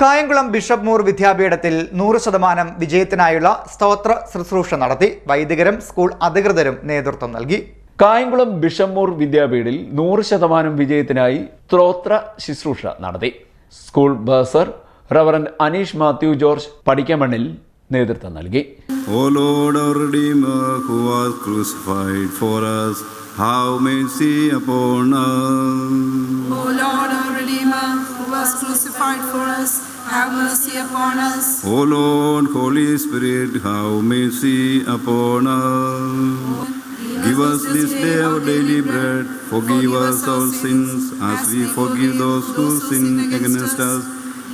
Kayamkulam bishop Moore വിദ്യാപീഠത്തിൽ നൂറ് ശതമാനം വിജയത്തിനായുള്ള സ്തോത്ര ശുശ്രൂഷ നടത്തി വൈദികരും സ്കൂൾ അധികൃതരും നേതൃത്വം നൽകി. കായംകുളം ബിഷപ്പ് മൂർ വിദ്യാപീഠിൽ നൂറ് ശതമാനം വിജയത്തിനായി സ്തോത്ര ശുശ്രൂഷ നടത്തി. School bursar reverend Aneesh Mathew George പഠിക്കമണ്ണിൽ നേതൃത്വം നൽകി. O Lord, our Redeemer, who was crucified for us, have mercy upon us. O Lord, our Redeemer, who was crucified for us, have mercy upon us. O Lord, Holy Spirit, have mercy upon us. Give us this day our daily bread. Forgive us our sins as we forgive those who sin against us.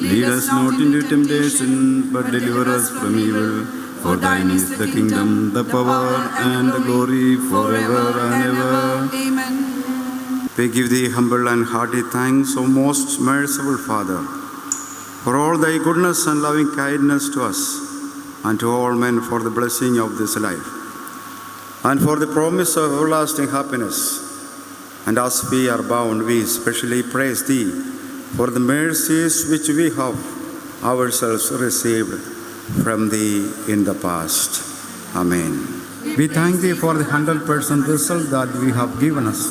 Lead us not into temptation, but deliver us from evil. For thine is the kingdom, the power, and the glory forever and ever. Amen. We give thee humble and hearty thanks, O most merciful Father, for all thy goodness and loving kindness to us, and to all men for the blessing of this life, and for the promise of everlasting happiness. And as we are bound, we specially praise thee for the mercies which we have ourselves received from thee in the past. Amen. We thank thee for the 100% result that we have given us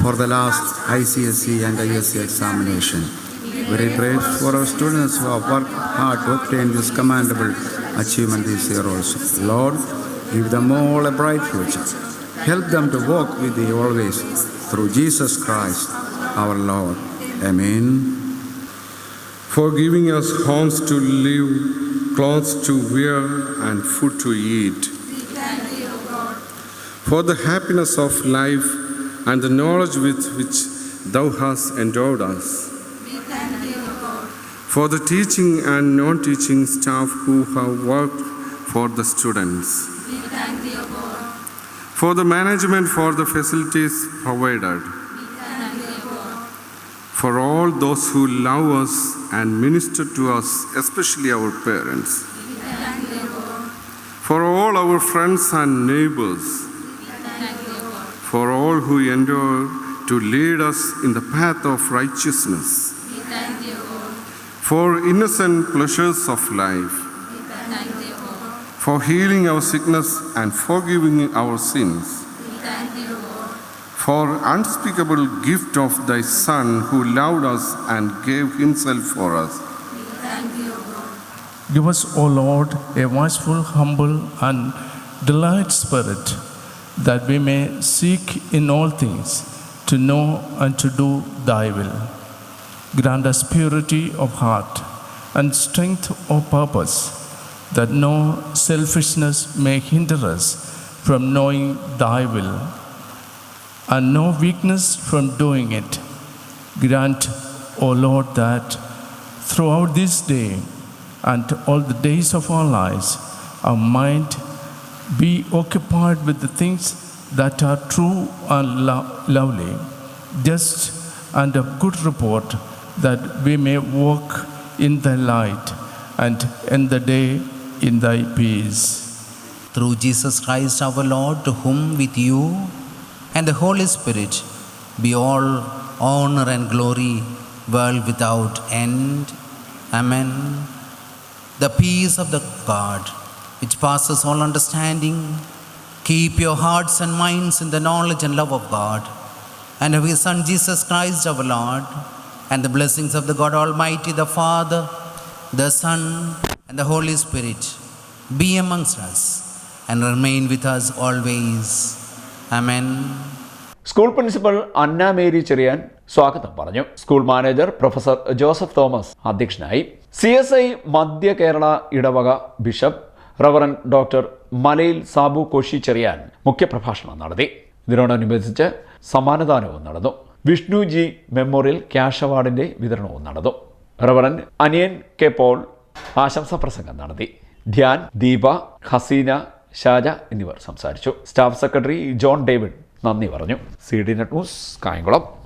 for the last ICSE and ISC examination. Very grateful for our students who have worked hard to obtain this commendable achievement this year also. Lord, give them all a bright future. Help them to walk with thee always through Jesus Christ our Lord. Amen. for giving us homes to live, clothes to wear, and food to eat. We thank thee, O God. For the happiness of life and the knowledge with which Thou hast endowed us. For the teaching and non teaching staff who have worked for the students. For the management for the facilities provided for all those who love us and minister to us, especially our parents. For all our friends and neighbors. For all who endure to lead us in the path of righteousness. For innocent pleasures of life. For healing our sickness and forgiving our sins for unspeakable gift of thy son who loved us and gave himself for us Give us, O Lord, a watchful, humble, and delight spirit, that we may seek in all things to know and to do thy will. Grant us purity of heart and strength of purpose, that no selfishness may hinder us from knowing thy will, and no weakness from doing it. Grant, O Lord, that throughout this day and all the days of our lives, our mind be occupied with the things that are true and lo- lovely, just and of good report, that we may walk in thy light and end the day in thy peace. through Jesus Christ our Lord, to whom with you and the Holy Spirit be all honor and glory, world without end. Amen. The peace of the God, which passes all understanding, keep your hearts and minds in the knowledge and love of God, and of His Son Jesus Christ our Lord, and the blessings of the God Almighty, the Father, the Son, and the Holy Spirit be amongst us and remain with us always. Amen. School principal Anna Mary Cheriyan സ്വാഗതം പറഞ്ഞു school manager professor Joseph Thomas അധ്യക്ഷനായി C S I മധ്യ കേരള ഇടവക bishop reverend doctor മലയിൽ സാബു കോശി ചെറിയാൻ മുഖ്യപ്രഭാഷണം നടത്തി ഇതിനോടനുബന്ധിച്ച് സമ്മാനദാനവും നടന്നു വിഷ്ണു ജി മെമ്മോറിയൽ ക്യാഷ് അവാർഡിന്റെ വിതരണവും നടന്നു. റവറൻ അനിയൻ കെ പോൾ ആശംസാ പ്രസംഗം നടത്തി. ധ്യാൻ ദീപ ഹസീന ഷാജ എന്നിവർ സംസാരിച്ചു. സ്റ്റാഫ് സെക്രട്ടറി ജോൺ ഡേവിഡ് നന്ദി പറഞ്ഞു. C D net news Kayamkulam.